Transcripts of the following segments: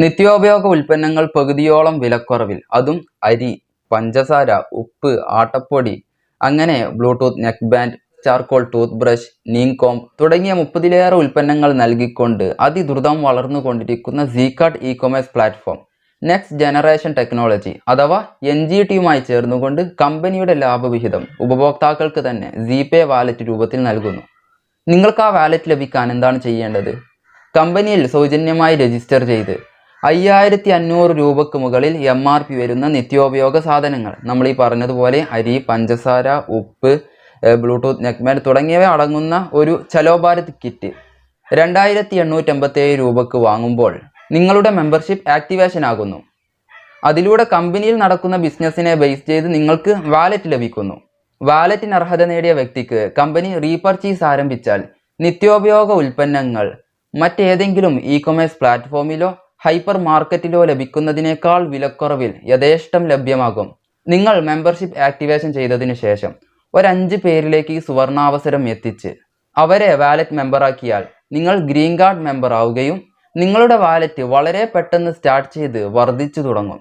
നിത്യോപയോഗ ഉൽപ്പന്നങ്ങൾ പകുതിയോളം വിലക്കുറവിൽ. അതും അരി പഞ്ചസാര ഉപ്പ് ആട്ടപ്പൊടി അങ്ങനെ bluetooth neck band charcoal tooth brush നീങ്കോം തുടങ്ങിയ മുപ്പതിലേറെ ഉൽപ്പന്നങ്ങൾ നൽകിക്കൊണ്ട് അതിദ്രുതം വളർന്നുകൊണ്ടിരിക്കുന്ന സീകാർട്ട് e commerce platform next generation technology അഥവാ എൻ ജി ടിയുമായി ചേർന്നുകൊണ്ട് കമ്പനിയുടെ ലാഭവിഹിതം ഉപഭോക്താക്കൾക്ക് തന്നെ പേ വാലറ്റ് രൂപത്തിൽ നൽകുന്നു. നിങ്ങൾക്ക് ആ വാലറ്റ് ലഭിക്കാൻ എന്താണ് ചെയ്യേണ്ടത്? കമ്പനിയിൽ സൗജന്യമായി രജിസ്റ്റർ ചെയ്ത് അയ്യായിരത്തി അഞ്ഞൂറ് രൂപക്ക് മുകളിൽ എം ആർ പി വരുന്ന നിത്യോപയോഗ സാധനങ്ങൾ. നമ്മൾ ഈ പറഞ്ഞതുപോലെ അരി പഞ്ചസാര ഉപ്പ് ബ്ലൂടൂത്ത് നെക്മാൻ തുടങ്ങിയവ അടങ്ങുന്ന ഒരു ചലോ ഭാരത് കിറ്റ്. രണ്ടായിരത്തി എണ്ണൂറ്റമ്പത്തേഴ് രൂപക്ക് വാങ്ങുമ്പോൾ നിങ്ങളുടെ മെമ്പർഷിപ്പ് ആക്ടിവേഷൻ ആകുന്നു. അതിലൂടെ കമ്പനിയിൽ നടക്കുന്ന ബിസിനസ്സിനെ ബേസ് ചെയ്ത് നിങ്ങൾക്ക് വാലറ്റ് ലഭിക്കുന്നു. വാലറ്റിന് അർഹത നേടിയ വ്യക്തിക്ക് കമ്പനി റീപർച്ചേസ് ആരംഭിച്ചാൽ നിത്യോപയോഗ ഉൽപ്പന്നങ്ങൾ മറ്റേതെങ്കിലും ഇ കൊമേഴ്സ് പ്ലാറ്റ്ഫോമിലോ ഹൈപ്പർ മാർക്കറ്റിലോ ലഭിക്കുന്നതിനേക്കാൾ വിലക്കുറവിൽ യഥേഷ്ടം ലഭ്യമാകും. നിങ്ങൾ മെമ്പർഷിപ്പ് ആക്ടിവേഷൻ ചെയ്തതിനു ശേഷം ഒരഞ്ച് പേരിലേക്ക് ഈ സുവർണാവസരം എത്തിച്ച് അവരെ വാലറ്റ് മെമ്പറാക്കിയാൽ നിങ്ങൾ ഗ്രീൻ കാർഡ് മെമ്പർ ആവുകയും നിങ്ങളുടെ വാലറ്റ് വളരെ പെട്ടെന്ന് സ്റ്റാർട്ട് ചെയ്ത് വർദ്ധിച്ചു തുടങ്ങും.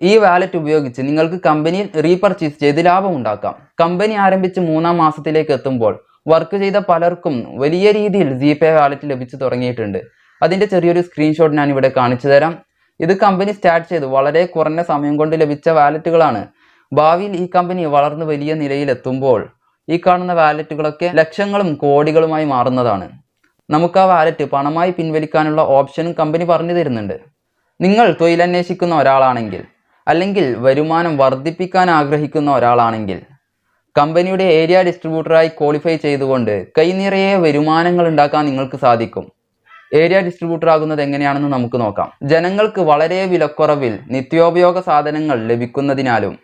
ഈ വാലറ്റ് ഉപയോഗിച്ച് നിങ്ങൾക്ക് കമ്പനിയിൽ റീപർച്ചേസ് ചെയ്ത് ലാഭം ഉണ്ടാക്കാം. കമ്പനി ആരംഭിച്ച് മൂന്നാം മാസത്തിലേക്ക് എത്തുമ്പോൾ വർക്ക് ചെയ്ത പലർക്കും വലിയ രീതിയിൽ ജി പേ വാലറ്റ് ലഭിച്ചു തുടങ്ങിയിട്ടുണ്ട്. അതിന്റെ ചെറിയൊരു സ്ക്രീൻഷോട്ട് ഞാൻ ഇവിടെ കാണിച്ചു തരാം. ഇത് കമ്പനി സ്റ്റാർട്ട് ചെയ്ത്. വളരെ കുറഞ്ഞ സമയം കൊണ്ട് ലഭിച്ച വാലറ്റുകളാണ്. ഭാവിയിൽ ഈ കമ്പനി വളർന്ന് വലിയ നിലയിലെത്തുമ്പോൾ ഈ കാണുന്ന വാലറ്റുകളൊക്കെ ലക്ഷങ്ങളും കോടികളുമായി മാറുന്നതാണ്. നമുക്ക് ആ വാലറ്റ് പണമായി പിൻവലിക്കാനുള്ള ഓപ്ഷനും കമ്പനി പറഞ്ഞു തരുന്നുണ്ട്. നിങ്ങൾ തൊഴിലന്വേഷിക്കുന്ന ഒരാളാണെങ്കിൽ അല്ലെങ്കിൽ വരുമാനം വർദ്ധിപ്പിക്കാൻ ആഗ്രഹിക്കുന്ന ഒരാളാണെങ്കിൽ കമ്പനിയുടെ ഏരിയ ഡിസ്ട്രിബ്യൂട്ടറായി ക്വാളിഫൈ ചെയ്തുകൊണ്ട് കൈനിറയെ വരുമാനങ്ങൾ ഉണ്ടാക്കാൻ നിങ്ങൾക്ക് സാധിക്കും. ഏരിയ ഡിസ്ട്രിബ്യൂട്ടർ ആകുന്നത് എങ്ങനെയാണെന്ന് നമുക്ക് നോക്കാം. ജനങ്ങൾക്ക് വളരെ വിലക്കുറവിൽ നിത്യോപയോഗ സാധനങ്ങൾ ലഭിക്കുന്നതിനാലും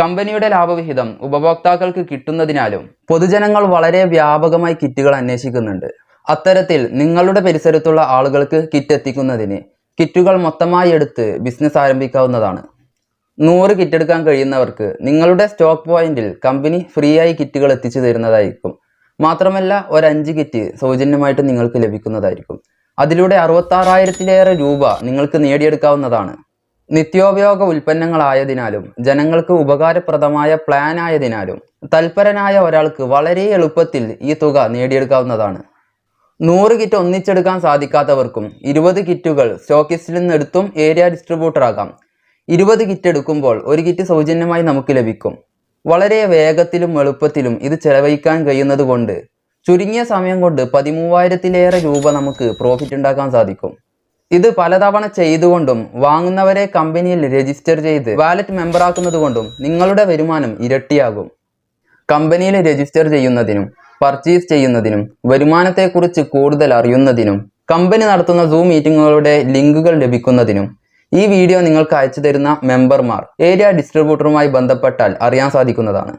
കമ്പനിയുടെ ലാഭവിഹിതം ഉപഭോക്താക്കൾക്ക് കിട്ടുന്നതിനാലും പൊതുജനങ്ങൾ വളരെ വ്യാപകമായി കിറ്റുകൾ അന്വേഷിക്കുന്നുണ്ട്. അത്തരത്തിൽ നിങ്ങളുടെ പരിസരത്തുള്ള ആളുകൾക്ക് കിറ്റ് എത്തിക്കുന്നതിന് കിറ്റുകൾ മൊത്തമായി എടുത്ത് ബിസിനസ് ആരംഭിക്കാവുന്നതാണ്. നൂറ് കിറ്റ് എടുക്കാൻ കഴിയുന്നവർക്ക് നിങ്ങളുടെ സ്റ്റോക്ക് പോയിന്റിൽ കമ്പനി ഫ്രീ ആയി കിറ്റുകൾ എത്തിച്ചു തരുന്നതായിരിക്കും. മാത്രമല്ല ഒരു അഞ്ച് കിറ്റ് സൗജന്യമായിട്ട് നിങ്ങൾക്ക് ലഭിക്കുന്നതായിരിക്കും. അതിലൂടെ അറുപത്താറായിരത്തിലേറെ രൂപ നിങ്ങൾക്ക് നേടിയെടുക്കാവുന്നതാണ്. നിത്യോപയോഗ ഉൽപ്പന്നങ്ങളായതിനാലും ജനങ്ങൾക്ക് ഉപകാരപ്രദമായ പ്ലാൻ ആയതിനാലും തൽപരനായ ഒരാൾക്ക് വളരെ എളുപ്പത്തിൽ ഈ തുക നേടിയെടുക്കാവുന്നതാണ്. നൂറ് കിറ്റ് ഒന്നിച്ചെടുക്കാൻ സാധിക്കാത്തവർക്കും ഇരുപത് കിറ്റുകൾ സ്റ്റോക്കിസ്റ്റിൽ നിന്ന് എടുത്തും ഏരിയ ഡിസ്ട്രിബ്യൂട്ടർ ആകാം ഇരുപത് കിറ്റ് എടുക്കുമ്പോൾ ഒരു കിറ്റ് സൗജന്യമായി നമുക്ക് ലഭിക്കും. വളരെ വേഗത്തിലും എളുപ്പത്തിലും ഇത് ചെലവഴിക്കാൻ കഴിയുന്നത് കൊണ്ട് ചുരുങ്ങിയ സമയം കൊണ്ട് പതിമൂവായിരത്തിലേറെ രൂപ നമുക്ക് പ്രോഫിറ്റ് ഉണ്ടാക്കാൻ സാധിക്കും. ഇത് പലതവണ ചെയ്തുകൊണ്ടും വാങ്ങുന്നവരെ കമ്പനിയിൽ രജിസ്റ്റർ ചെയ്ത് വാലറ്റ് മെമ്പറാക്കുന്നത് കൊണ്ടും നിങ്ങളുടെ വരുമാനം ഇരട്ടിയാകും. കമ്പനിയിൽ രജിസ്റ്റർ ചെയ്യുന്നതിനും പർച്ചേസ് ചെയ്യുന്നതിനും വരുമാനത്തെക്കുറിച്ച് കൂടുതൽ അറിയുന്നതിനും കമ്പനി നടത്തുന്ന സൂം മീറ്റിങ്ങുകളുടെ ലിങ്കുകൾ ലഭിക്കുന്നതിനും ഈ വീഡിയോ നിങ്ങൾക്ക് അയച്ചു തരുന്ന മെമ്പർമാർ ഏരിയ ഡിസ്ട്രിബ്യൂട്ടറുമായി ബന്ധപ്പെട്ടാൽ അറിയാൻ സാധിക്കുന്നതാണ്.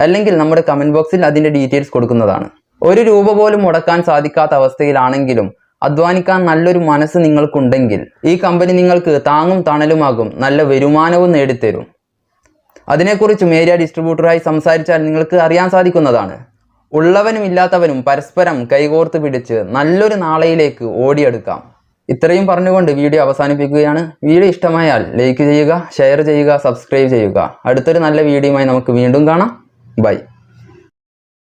അല്ലെങ്കിൽ നമ്മുടെ കമന്റ് ബോക്സിൽ അതിന്റെ ഡീറ്റെയിൽസ് കൊടുക്കുന്നതാണ്. ഒരു രൂപ പോലും മുടക്കാൻ സാധിക്കാത്ത അവസ്ഥയിലാണെങ്കിലും അധ്വാനിക്കാൻ നല്ലൊരു മനസ്സ് നിങ്ങൾക്കുണ്ടെങ്കിൽ ഈ കമ്പനി നിങ്ങൾക്ക് താങ്ങും തണലുമാകും നല്ല വരുമാനവും നേടിത്തരും. അതിനെക്കുറിച്ചും ഏരിയ ഡിസ്ട്രിബ്യൂട്ടറായി സംസാരിച്ചാൽ നിങ്ങൾക്ക് അറിയാൻ സാധിക്കുന്നതാണ്. ഉള്ളവനും ഇല്ലാത്തവനും പരസ്പരം കൈകോർത്ത് പിടിച്ച് നല്ലൊരു നാളെയിലേക്ക് ഓടിയെടുക്കാം. ഇത്രയും പറഞ്ഞുകൊണ്ട് വീഡിയോ അവസാനിപ്പിക്കുകയാണ്. വീഡിയോ ഇഷ്ടമായാൽ ലൈക്ക് ചെയ്യുക ഷെയർ ചെയ്യുക സബ്സ്ക്രൈബ് ചെയ്യുക. അടുത്തൊരു നല്ല വീഡിയോയുമായി നമുക്ക് വീണ്ടും കാണാം. ബൈ.